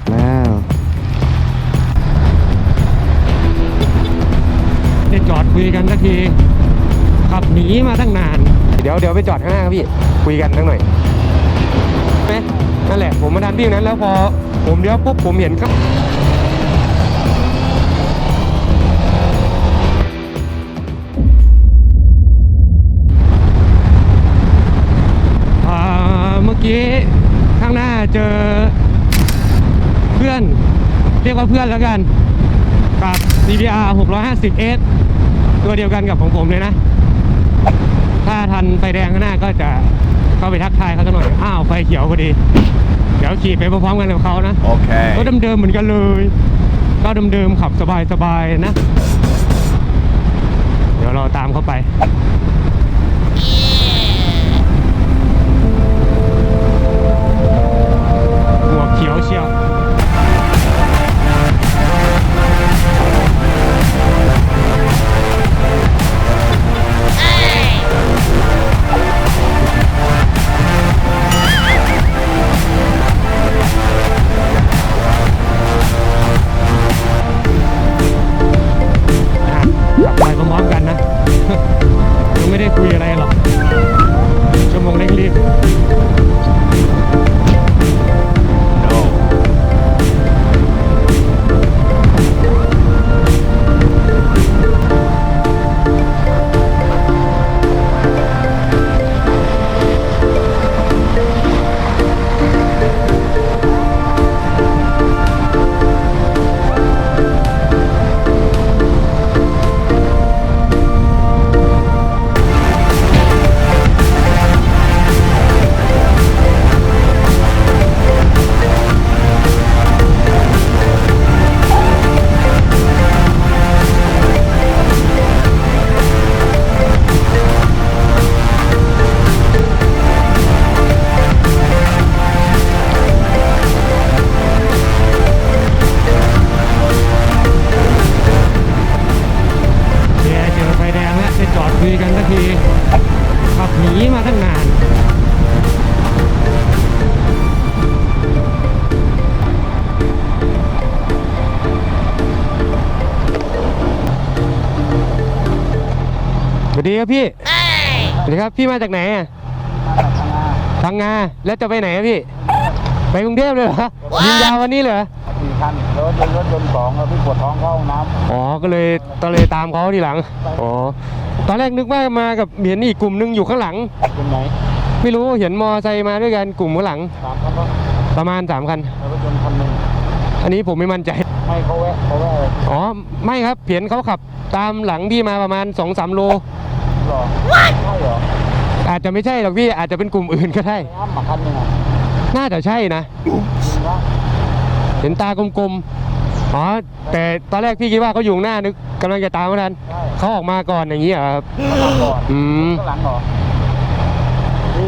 กแล้วได้จอดคุยกันสักที ขับหนีมาตั้งนาน เดี๋ยวเดี๋ยวไปจอดข้างหน้าครับพี่ คุยกันสักหน่อยไหมนั่นแหละ ผมมาทันพี่นั้นแล้วพอผมเลี้ยวปุ๊บผมเห็นครับ เรียกว่าเพื่อนแล้วกันกับ CBR 650S ตัวเดียวกันกับของผมเลยนะ ถ้าทันไฟแดงข้างหน้าก็จะเข้าไปทักทายเขาสักหน่อย อ้าวไฟเขียวพอดี เดี๋ยวขี่ไปพร้อมๆกันกับเขานะ Okay. ก็เดิมๆเหมือนกันเลย ก็เดิมๆขับสบายๆนะ เดี๋ยวเราตามเข้าไป วัสดีครับพี่ สวัสดีครับพี่มาจากไหนอะพังงาแล้วจะไปไหนอะพี่ ไปกรุงเทพเลยเหรอยิงยาววันนี้เหรอสี่คันรถยนต์รถยนต์สองแล้วพี่ปวดท้องเข้าห้องน้ำอ๋อก็เลยก็เลยตามเขาทีหลังอ๋อตอนแรกนึกว่ามากับเห็นอีกกลุ่มนึงอยู่ข้างหลังเป็นไหนไม่รู้เห็นมอไซค์มาด้วยกันกลุ่มข้างหลังสามคันก็ประมาณ3คันรถยนต์คันหนึ่งอันนี้ผมไม่มั่นใจ ให้เขาแวะเขาแวะเลยอ๋อ ไม่ครับเห็นเขาขับตามหลังพี่มาประมาณ2อสโล หรอใช่เหรออาจจะไม่ใช่หรอกพี่อาจจะเป็นกลุ่มอื่นก็ได้ไอ้อ้ำมาคันหนึ่งอะน่าจะใช่นะ จริงปะเห็นตากลมๆ อ๋อ แต่ตอนแรกพี่คิดว่าเขาอยู่ข้างหน้านึกกำลังจะตามไม่ทันใช่เขาออกมาก่อนอย่างนี้เหรอครับข้างหลังก่อนอืม ข้างหลังเหรอมี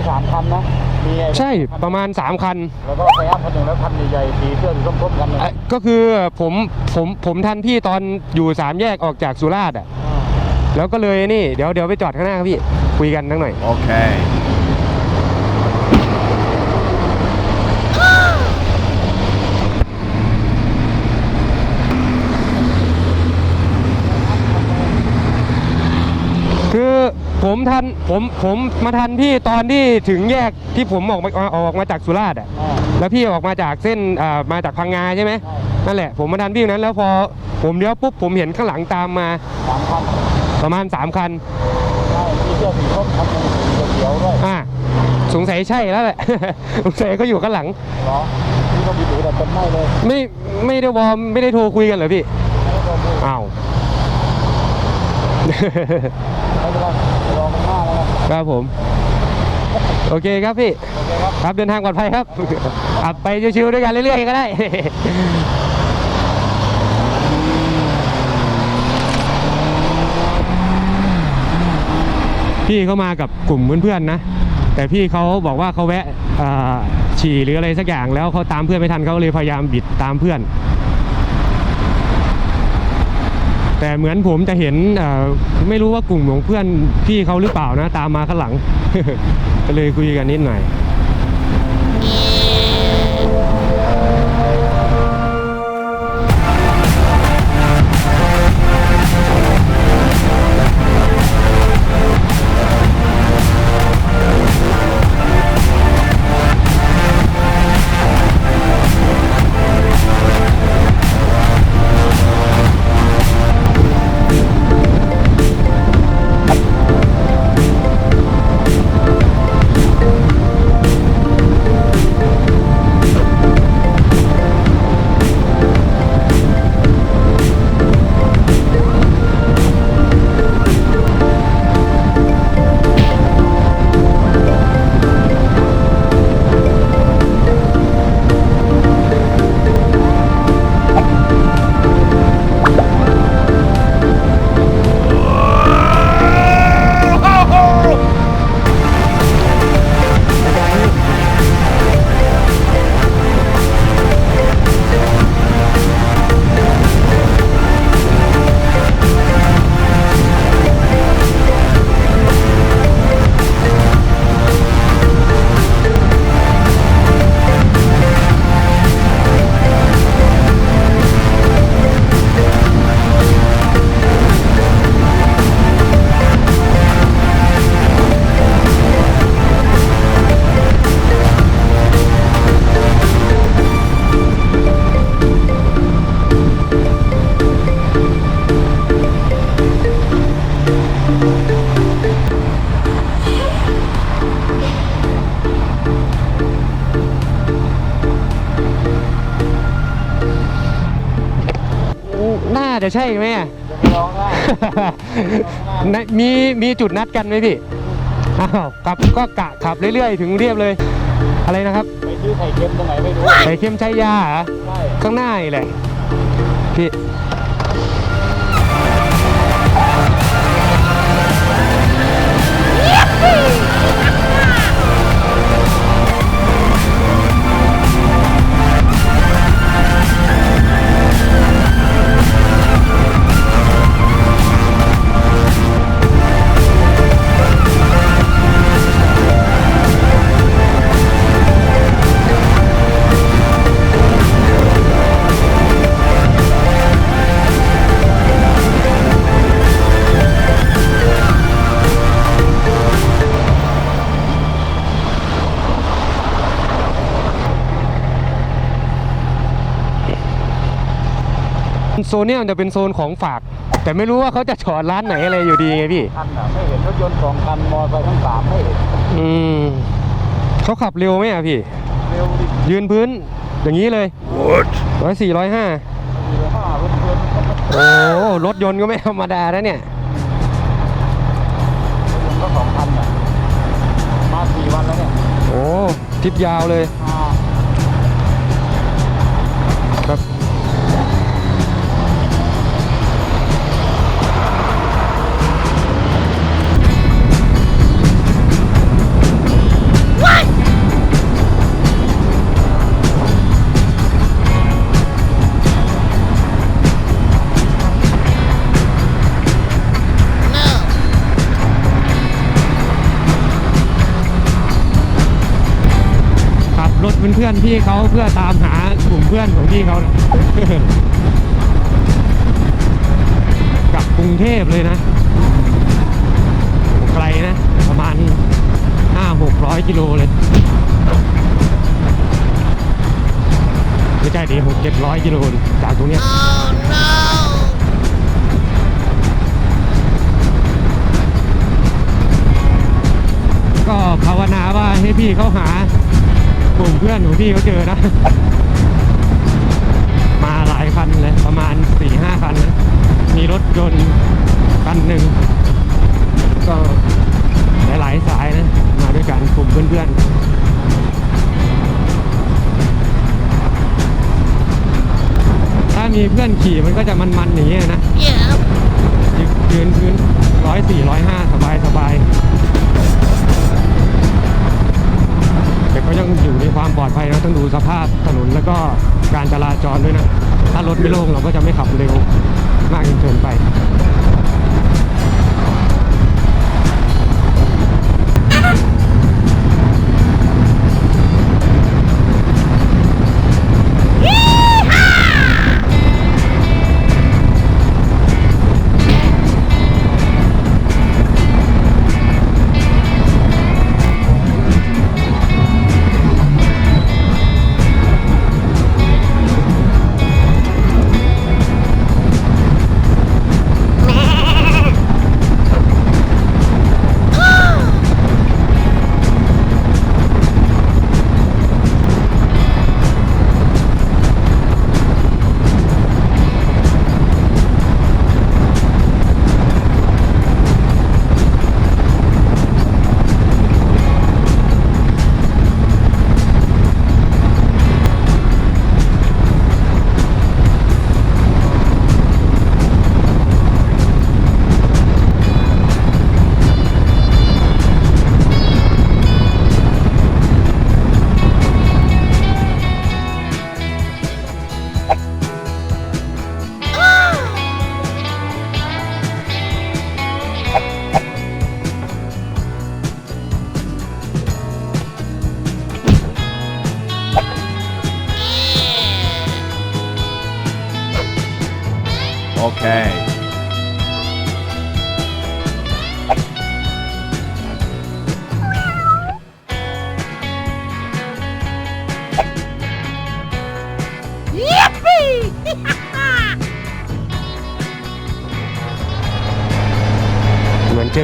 สามคันนะมีไอ้ใช่ประมาณ 3 คันแล้วก็ไฟอ้ำคันหนึ่งแล้วคันใหญ่ๆสีเสื้อสีส้มๆกันเลยอะก็คือผมผมผมทันพี่ตอนอยู่สามแยกออกจากสุราษฎร์อะแล้วก็เลยนี่เดี๋ยวเดี๋ยวไปจอดข้างหน้าครับพี่ คุยกันทั้งหน่อย Okay. คือผมทัน ผมผมมาทันพี่ตอนที่ถึงแยกที่ผมออกมาออกมาจากสุราษฎร์อะอ่าแล้วพี่ออกมาจากเส้นอ่ามาจากพังงาใช่ไหมใช่นั่นแหละ ผมมาทันพี่นั้นแล้วพอผมเลี้ยวปุ๊บผมเห็นข้างหลังตามมาสามคันประมาณ3คันใช่มีเสื้อสีส้มคันหนึ่งสีเขียวๆด้วยอ่าสงสัยใช่แล้วแหละ สงสัยก็อยู่ข้างหลังเหรอพี่ก็มีดูแต่เป็นไม่เลยไม่ไม่ได้วอร์มไม่ได้โทรคุยกันเหรอพี่ไม่ได้ดูอ้าวไม่เป็นไร ครับผม โอเคครับพี่คครับเดินทางปลอดภัยครับอับไปชิวๆด้วยกันเรื่อยๆก็ได้ พี่เขามากับกลุ่มเพื่อนๆนะ แต่พี่เขาบอกว่าเขาแวะฉี่หรืออะไรสักอย่างแล้วเขาตามเพื่อนไม่ทันเขาเลยพยายามบิดตามเพื่อน แต่เหมือนผมจะเห็นไม่รู้ว่ากลุ่มของเพื่อนพี่เขาหรือเปล่านะ ตามมาข้างหลัง ก็เลยคุยกันนิดหน่อย น่าจะใช่ไหมอะจะไปลองได้ ในมีมีจุดนัดกันไหมพี่ อ้าวขับก็กะขับเรื่อยๆ ถึงเรียบเลย อะไรนะครับ ไปซื้อไข่เค็มตรงไหนไม่รู้ไข่เค็มใช้ยาเหรอ ใช่ข้างหน้านี่แหละพี่ ซนเนี้ยมันจะเป็นโซนของฝาก แต่ไม่รู้ว่าเขาจะจอดร้านไหนอะไรอยู่ดีไงพี่คันอะไม่เห็นรถยนต์สองคันมอเตอร์ไซค์ทั้งสามไม่เห็นอืมเขาขับเร็วไหมอะพี่ เร็วดิยืนพื้นอย่างนี้เลยร้อยสี่ร้อยห้าสี่ร้อยห้ารถยนต์โอ้รถยนต์ก็ไม่ธรรมดานะเนี่ย รถยนต์ก็สองคันอะมาสี่วันแล้วเนี่ยโอ้ทริปยาวเลยอ่า รถเป็นเพื่อนพี่เขาเพื่อตามหากลุ่มเพื่อนของพี่เขานะกลับกรุงเทพเลยนะไกลนะ ประมาณห้าหกร้อยกิโลเลยไม่ใช่ดิหกเจ็ดร้อยกิโลจากตรงเนี้ยก็ภาวนาว่าให้พี่เขาหาก ลุ่มเพื่อนของพี่เขาเจอนะ มาหลายคันเลย ประมาณสี่ห้าคันนะมีรถยนต์คันหนึ่ง ก็หลายๆสายนะ มาด้วยกันกลุ่มเพื่อนๆถ้ามีเพื่อนขี่มันก็จะมันๆอย่างเงี้ยนะยืนยืนพื้นร้อยสี่ร้อยห้าสบายสบาย ต่ก็ยังอยู่ในความปลอดภัยนะต้องดูสภาพถนนแล้วก็การจราจรด้วยนะ ถ้ารถไม่โล่งเราก็จะไม่ขับเร็วมากจนเกินไป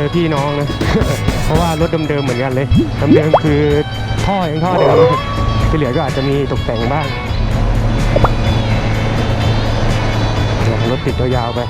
อพี่น้องนะ เพราะว่ารถเดิมๆเหมือนกันเลยเดิมๆคือท่อยังท่อเดิมที่เหลือก็อาจจะมีตกแต่งบ้างรถติดยาวๆไป